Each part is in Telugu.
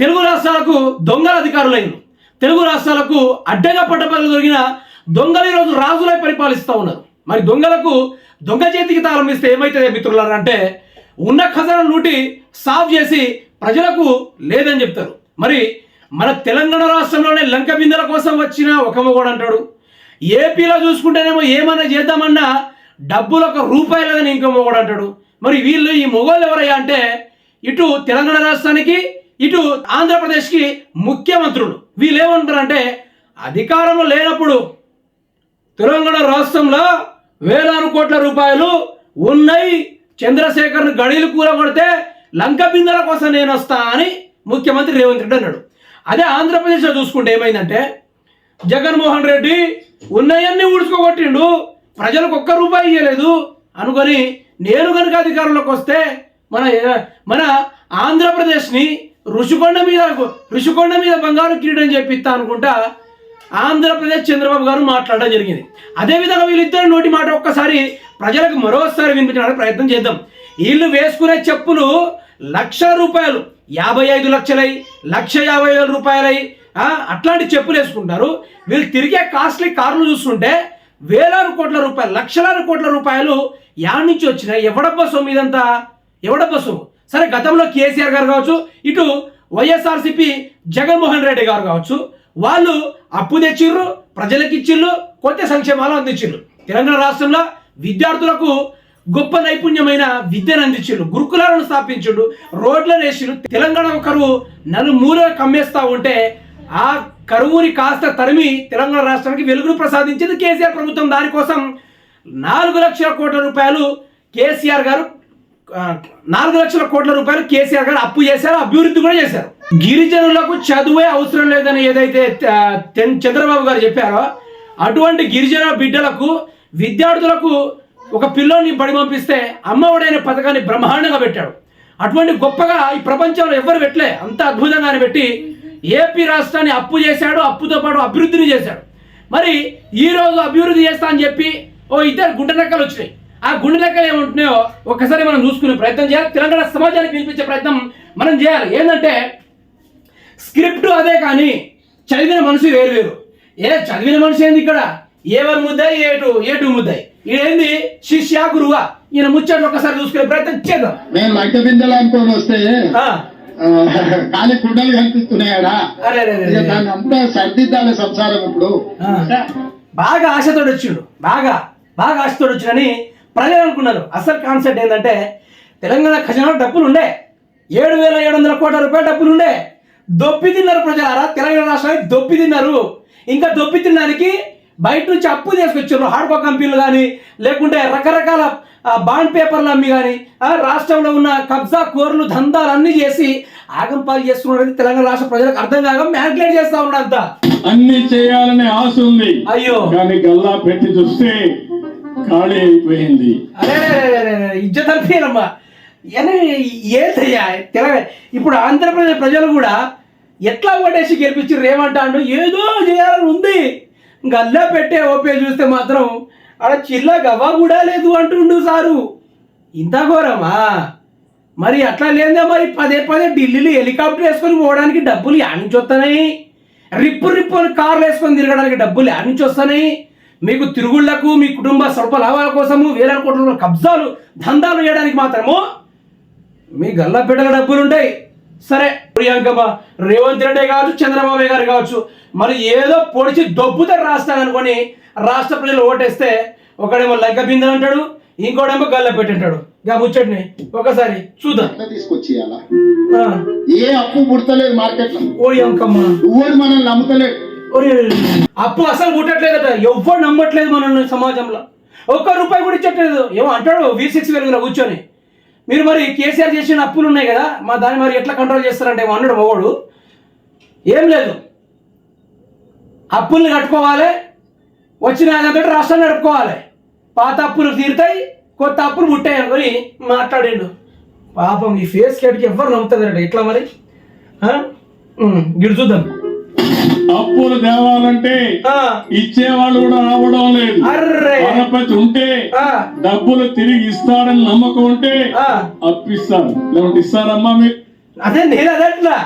తెలుగు రాష్ట్రాలకు దొంగల అధికారులైన తెలుగు రాష్ట్రాలకు అడ్డగా పట్టపగలు దొరికిన దొంగలు ఈరోజు రాజులై పరిపాలిస్తూ ఉన్నారు. మరి దొంగలకు దొంగ చేతికి తాళం ఇస్తే ఏమవుతుంది మిత్రులారా అంటే ఉన్న ఖజానా లూటి సాఫ్ చేసి ప్రజలకు లేదని చెప్తారు. మరి మన తెలంగాణ రాష్ట్రంలోనే లంక బిందెల కోసం వచ్చిన ఒక మొగోడు అంటాడు ఏపీలో చూసుకుంటేనేమో ఏమన్నా చేద్దామన్నా డబ్బులు ఒక రూపాయి లేదని ఇంకో మొగోడు అంటాడు. మరి వీళ్ళు ఈ మొగోళ్ళు ఎవరయ్యా అంటే ఇటు తెలంగాణ రాష్ట్రానికి ఇటు ఆంధ్రప్రదేశ్కి ముఖ్యమంత్రులు. వీళ్ళు ఏమంటారంటే అధికారంలో లేనప్పుడు తెలంగాణ రాష్ట్రంలో వేలాను కోట్ల రూపాయలు ఉన్నాయి. చంద్రశేఖర్ను గడిలు కూరగొడితే లంక బిందెల కోసం నేను వస్తా అని ముఖ్యమంత్రి రేవంత్ రెడ్డి అన్నాడు. అదే ఆంధ్రప్రదేశ్లో చూసుకుంటే ఏమైందంటే జగన్మోహన్ రెడ్డి ఉన్నాయన్నీ ఊడ్చుకోగొట్టిండు. ప్రజలకు ఒక్క రూపాయి ఇవ్వలేదు అనుకొని నేను కనుక అధికారంలోకి వస్తే మన మన ఆంధ్రప్రదేశ్ని ఋషికొండ మీద ఋషికొండ మీద బంగారు కిరీటం చెప్పిస్తా అనుకుంటా ఆంధ్రప్రదేశ్ చంద్రబాబు గారు మాట్లాడడం జరిగింది. అదేవిధంగా వీళ్ళిద్దరు నోటి మాట ఒక్కసారి ప్రజలకు మరోసారి వినిపించడానికి ప్రయత్నం చేద్దాం. వీళ్ళు వేసుకునే చెప్పులు లక్ష రూపాయలు యాభై ఐదు లక్షలై లక్ష యాభై వేల రూపాయలై అట్లాంటి చెప్పులు వేసుకుంటారు. వీళ్ళు తిరిగే కాస్ట్లీ కార్లు చూస్తుంటే వేలాది కోట్ల రూపాయలు లక్షలాది కోట్ల రూపాయలు యాడ్ నుంచి వచ్చినాయి. ఎవడబ్బ సొమ్ము ఇదంతా? ఎవడబ్బా సొమ్ము? సరే గతంలో కేసీఆర్ గారు కావచ్చు ఇటు వైఎస్ఆర్సిపి జగన్మోహన్ రెడ్డి గారు కావచ్చు వాళ్ళు అప్పు తెచ్చిర్రు ప్రజలకు ఇచ్చిర్రు కొత్త సంక్షేమాలు అందించిర్రు. తెలంగాణ రాష్ట్రంలో విద్యార్థులకు గొప్ప నైపుణ్యమైన విద్యను అందించిండు గురుకులాలను స్థాపించుడు రోడ్లను వేసిండు తెలంగాణ కరువు నలుమూల కమ్మేస్తా ఉంటే ఆ కరువుని కాస్త తరిమి తెలంగాణ రాష్ట్రానికి వెలుగును ప్రసాదించింది కేసీఆర్ ప్రభుత్వం. దానికోసం నాలుగు లక్షల కోట్ల రూపాయలు కేసీఆర్ గారు నాలుగు లక్షల కోట్ల రూపాయలు కేసీఆర్ గారు అప్పు చేశారు అభివృద్ధి కూడా చేశారు. గిరిజనులకు చదువే అవసరం లేదని ఏదైతే చంద్రబాబు గారు చెప్పారో అటువంటి గిరిజన బిడ్డలకు విద్యార్థులకు ఒక పిల్లోని బడి పంపిస్తే అమ్మఒడైన పథకాన్ని బ్రహ్మాండంగా పెట్టాడు. అటువంటి గొప్పగా ఈ ప్రపంచంలో ఎవరు పెట్టలే. అంత అద్భుతంగానే పెట్టి ఏపీ రాష్ట్రాన్ని అప్పు చేశాడు అప్పుతో పాటు అభివృద్ధిని చేశాడు. మరి ఈ అభివృద్ధి చేస్తా అని చెప్పి ఓ ఇద్దరు గుండె రెక్కలు వచ్చినాయి. ఆ గుండె రెక్కలు ఏముంటున్నాయో ఒక్కసారి మనం చూసుకునే ప్రయత్నం చేయాలి. తెలంగాణ సమాజానికి వినిపించే ప్రయత్నం మనం చేయాలి. ఏంటంటే స్క్రిప్ట్ అదే కానీ చదివిన మనిషి వేరు వేరు. ఏ చదివిన మనిషి ఏంది ఇక్కడ? ఏవన్ ముద్దాయి ఏటు ఏటు ముద్దాయి? ఏంది శిష్య గురువా? ఈయన ముచ్చట్లు ఒక్కసారి చూసుకునే ప్రయత్నం చేద్దాం. మేము లంక బిందెలు అనుకొని వస్తే ఖాళీ కుండలు కనిపిస్తున్నాయడా అరే. దాన్ని అంతా సర్దిద్దాలి సంసారం ఇప్పుడు. బాగా ఆశతోడు వచ్చిండు. బాగా. బాగా ఆశతోడు వచ్చిండని ప్రజలు అనుకున్నారు. అసలు కాన్సెప్ట్ ఏంటంటే తెలంగాణ ఖజానా డబ్బులు ఉండే ఏడు వేల ఏడు వందల కోట్ల రూపాయల డబ్బులు ఉండే దొప్పి తిన్నారు ప్రజలారా తెలంగాణ రాష్ట్రానికి దొప్పి తిన్నారు. ఇంకా దొప్పి తినడానికి బయట నుంచి అప్పు తీసుకొచ్చారు హార్డ్కో కంపెనీలు కానీ లేకుంటే రకరకాల బాండ్ పేపర్లు అమ్మి కానీ రాష్ట్రంలో ఉన్న కబ్జా కోర్లు దందాలు అన్ని చేసి ఆగం పాలు చేస్తున్నది తెలంగాణ రాష్ట్ర ప్రజలకు అర్థం కాక మ్యానిపులేట్ చేస్తా ఉన్నాడంతా అన్ని చేయాలనే ఆశ ఉంది. అయ్యో. కానీ గల్లా పెట్టి చూస్తే ఖాళీ అయిపోయింది. అరే ఇజ్జత్ అనిపించమ్మా ఏంటయ్యా తెలంగాణ ఇప్పుడు ఆంధ్రప్రదేశ్ ప్రజలు కూడా ఎట్లా ఓటేసి గెలిపించి రేమంటాడు ఏదో చేయాలని ఉంది. గల్లా పెట్టే ఓపే చూస్తే మాత్రం ఆడ చిల్లా గవ్వ కూడా లేదు అంటుండు సారు. ఇంత ఘోరమా? మరి అట్లా లేదా మరి పదే పదే ఢిల్లీలో హెలికాప్టర్ వేసుకొని పోవడానికి డబ్బులు యాడ్ నుంచి వస్తున్నాయి. రిప్పు రిప్పు అని కార్లు వేసుకొని తిరగడానికి డబ్బులు యాడ్ నుంచి వస్తున్నాయి. మీకు తిరుగుళ్ళకు మీ కుటుంబ స్వల్ప లాభాల కోసము వేల కోట్ల కబ్జాలు దందాలు చేయడానికి మాత్రము మీ గల్లపెట్టల డబ్బులు ఉంటాయి సరే ప్రియాంకమ్మ రేవంత్ రెడ్డి కావచ్చు చంద్రబాబు గారు కావచ్చు మరి ఏదో పొడిచి దొబ్బుతారు రాష్ట్రాన్ని అనుకొని రాష్ట్ర ప్రజలు ఓటేస్తే ఒకడేమో లగ్గ బిందె అంటాడు ఇంకోడేమో గల్ల పెట్టింటాడు. ఇక ముచ్చటిని ఒకసారి చూద్దాం. ఆ, ఏ అప్పు పుడతలేదు మార్కెట్లో అంకమ్మ ఎవరు మనల్ని నమ్ముతలేదు అప్పు అసలు పుట్టట్లేదట ఎవ్వరు నమ్మట్లేదు మనల్ని సమాజంలో. ఒక్క రూపాయి కూడా ఇచ్చట్లేదు. ఏమో అంటాడు వి సిక్స్ వెలుగులో కూర్చొని. మీరు మరి కేసీఆర్ చేసిన అప్పులు ఉన్నాయి కదా మా దాన్ని మరి ఎట్లా కంట్రోల్ చేస్తారంటే ఏమో అన్నాడు మగోడు. ఏం లేదు. అప్పుల్ని కట్టుకోవాలి. వచ్చిన ఆదాయంతో రాష్ట్రాన్ని నడుపుకోవాలి. పాత అప్పులు తీరుతాయి కొత్త అప్పులు పుట్టాయి అనుకొని మాట్లాడిండు. పాపం ఈ ఫేస్ కేట్కి ఎవరు నమ్ముతుందట ఎట్లా మరి? గిడు చూద్దాం. అప్పులు తేవాలంటే ఇచ్చేవాళ్ళు కూడా రావడం లేదు. పరపతి ఉంటే డబ్బులు తిరిగి ఇస్తాడని నమ్మకం ఉంటే. అప్పిస్తారు. లేకుంటే ఇస్తారమ్మా మీరు అదే నేను అదట్లా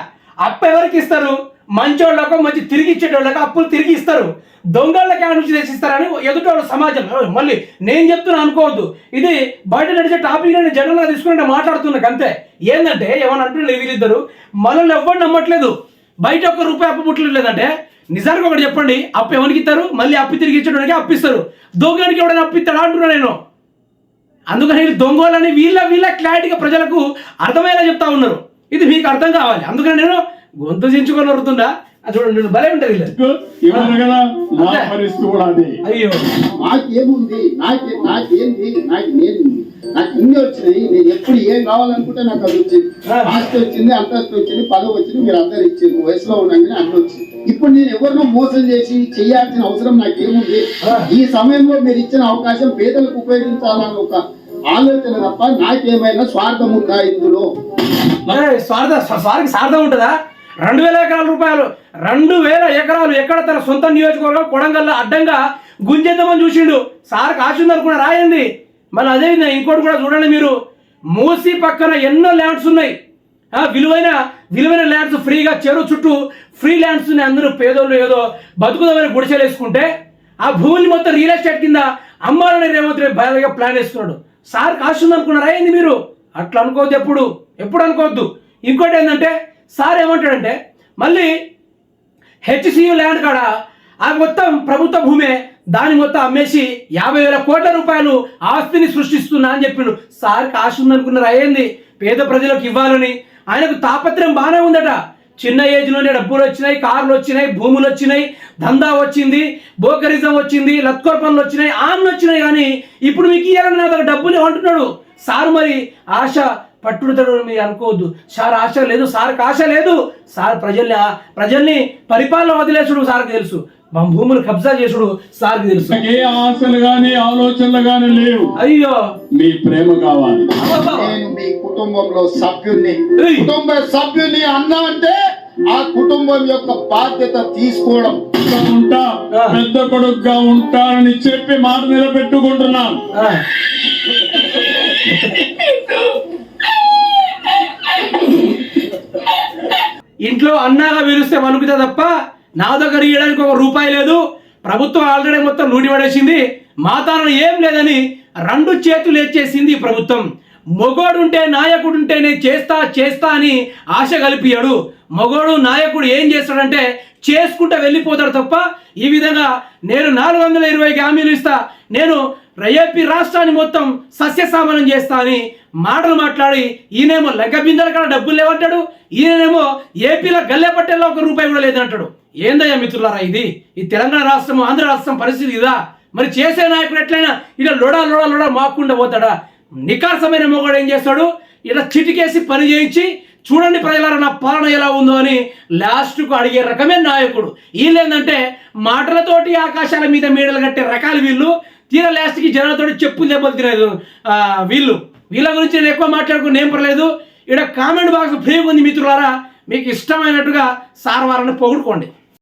అప్పు ఎవరికి ఇస్తారు? మంచోళ్ళకు మంచి తిరిగి ఇచ్చేటోళ్ళకి అప్పులు తిరిగి ఇస్తారు. దొంగళ్ళకి నుంచి తెచ్చిస్తారని ఎదుటోళ్ళ సమాజం. మళ్ళీ నేను చెప్తున్నా అనుకోవద్దు. ఇది బయట నడిచే టాపిక్ నేను జనరల్గా తీసుకుంటే మాట్లాడుతున్నా అంతే. ఏంటంటే ఏమని అంటున్నారు వీళ్ళిద్దరు? మనల్ని ఎవ్వరు నమ్మట్లేదు. బయట ఒక్క రూపాయి అప్పు పుట్టలేదు లేదంటే నిజానికి ఒకటి చెప్పండి అప్పు ఎవరికి ఇస్తారు? మళ్ళీ అప్పు తిరిగి ఇచ్చేటోడికి అప్పిస్తారు దొంగనికి ఎవడైనా అప్పిస్తాడా అంటున్నా నేను. అందుకని దొంగలని వీళ్ళ వీళ్ళ క్లారిటీగా ప్రజలకు అర్థమయ్యేలా చెప్తా ఉన్నారు. ఇది మీకు అర్థం కావాలి. అందుకని నేను గొంతు చించుకొని వరుతుందా చూడండి భలే ఉంటుంది ఇవ్వరు కదా? నా పరిస్థితి కూడా అదే. అయ్యో. నాకేముంది? నాకే నాకేంది? నాకు నేను నాకు ఇన్ని వచ్చినాయి. నేను ఎప్పుడు ఏం కావాలనుకుంటే నాకు అది వచ్చింది. ఆస్తి వచ్చింది అంతస్తు వచ్చింది పదవి వచ్చింది మీరు అందరు ఇచ్చారు. వయసులో ఉండగానే అన్ని వచ్చింది. ఇప్పుడు నేను ఎవరినో మోసం చేసి చేయాల్సిన అవసరం నాకేముంది. ఈ సమయంలో మీరు ఇచ్చిన అవకాశం పేదలకు ఉపయోగించాలని ఒక ఆలోచన తప్ప నాకేమైనా స్వార్థం ఉందా ఇందులో? స్వార్థ స్వార్థం ఉంటుందా? రెండు వేల ఎకరాల రూపాయలు రెండు వేల ఎకరాలు ఎక్కడ తన సొంత నియోజకవర్గం కొడంగల్లో అడ్డంగా గుంజేద్దామని చూసిండు. సార్ కాచుంది అనుకున్న రాయండి. మళ్ళీ అదేవిధంగా ఇంకోటి కూడా చూడండి మీరు. మూసి పక్కన ఎన్నో ల్యాండ్స్ ఉన్నాయి. ఆ, విలువైన విలువైన ల్యాండ్స్ ఫ్రీగా చెరువు చుట్టూ ఫ్రీ ల్యాండ్స్ ఉన్నాయి. అందరూ పేదోళ్ళు ఏదో బతుకుదామని గుడిసెలు వేసుకుంటే ఆ భూమిని మొత్తం రియల్ ఎస్టేట్ కింద అమ్మాలని రేవంత్ రెడ్డి భయంగా ప్లాన్ వేస్తున్నాడు సార్ కాస్తుంది అనుకున్నారా ఏంది మీరు. అట్లా అనుకోవద్దు ఎప్పుడు. ఎప్పుడు అనుకోవద్దు. ఇంకోటి ఏంటంటే సార్ ఏమంటాడంటే మళ్ళీ హెచ్సియు ల్యాండ్ కాడ ఆ మొత్తం ప్రభుత్వ భూమే దాని మొత్తం అమ్మేసి యాభై వేల కోట్ల రూపాయలు ఆస్తిని సృష్టిస్తున్నా అని చెప్పిండు. సార్ కాశ్ ఉందనుకున్నారు? అయ్యింది పేద ప్రజలకు ఇవ్వాలని. ఆయనకు తాపత్రయం బాగానే ఉందట. చిన్న ఏజ్లోనే డబ్బులు వచ్చినాయి కార్లు వచ్చినాయి భూములు వచ్చినాయి దందా వచ్చింది బోకరిజం వచ్చింది లత్కోర్ పనులు వచ్చినాయి ఆన్లు వచ్చినాయి కానీ ఇప్పుడు మీకు ఇయ్యాలని నా దగ్గర డబ్బులు అంటున్నాడు సార్ మరి ఆశ పట్టుదల మీరు అనుకోవద్దు. సార్ ఆశ లేదు సార్కి ఆశ లేదు. సార్ ప్రజల్ని ప్రజల్ని పరిపాలన వదిలేసుడు సార్కి తెలుసు. మా భూములు కబ్జా చేసుడు సార్కి తెలుసు. ఏ ఆశలు గాని ఆలోచనలు గాని లేవు. అయ్యో! మీ ప్రేమ కావాలి. నేను మీ కుటుంబంలో సభ్యుల్ని. కుటుంబ సభ్యుల్ని అన్నా అంటే ఆ కుటుంబం యొక్క బాధ్యత తీసుకోవడం. ఉంటా. పెద్ద కొడుకుగా ఉంటానని చెప్పి మాట నిలబెట్టుకుంటున్నాను. ఇంట్లో అన్నాగా పిలిస్తే వణుకుతా తప్ప నా దగ్గర ఇవ్వడానికి ఒక రూపాయి లేదు. ప్రభుత్వం ఆల్రెడీ మొత్తం లూడి పడేసింది. మా ఏం లేదని రెండు చేతులు ఎచ్చేసింది ప్రభుత్వం. మొగోడుంటే నాయకుడుంటే నేను చేస్తా చేస్తా అని ఆశ కలిపియాడు. మొగోడు నాయకుడు ఏం చేస్తాడంటే చేసుకుంటూ వెళ్ళిపోతాడు తప్ప ఈ విధంగా నేను నాలుగు వందల ఇరవైకి హామీలు ఇస్తా నేను ఏపీ రాష్ట్రాన్ని మొత్తం సస్యసామనం చేస్తా అని మాటలు మాట్లాడి ఈయనేమో లెక్క బిందెల కాడ డబ్బులు లేవంటాడు ఈయనేమో ఏపీలో గల్లె పట్టేలో ఒక రూపాయి కూడా లేదంటాడు. ఏందయ్యా మిత్రులారా ఇది? ఈ తెలంగాణ రాష్ట్రం ఆంధ్ర రాష్ట్రం పరిస్థితి ఇదా? మరి చేసే నాయకుడు ఎట్లయినా ఇలా లోడా లోడా లోడా మాకుండా పోతాడా? నికాసమైన మొగాడు ఏం చేస్తాడు? ఇలా చిటికేసి పని చేయించి చూడండి ప్రజలారా నా పాలన ఎలా ఉందో అని లాస్ట్కు అడిగే రకమే నాయకుడు. వీళ్ళేందంటే మాటలతోటి ఆకాశాల మీద మేడలు కట్టే రకాలు వీళ్ళు. తీరా లాస్ట్కి జనాలతో చెప్పులు దెబ్బలు వీళ్ళు. వీళ్ళ గురించి నేను ఎక్కువ మాట్లాడుకుని ఏం పర్లేదు. ఇక్కడ కామెంట్ బాక్స్ ఫ్రీగా ఉంది మిత్రులారా. మీకు ఇష్టమైనట్టుగా సార్ వారిని పొగుడుకోండి.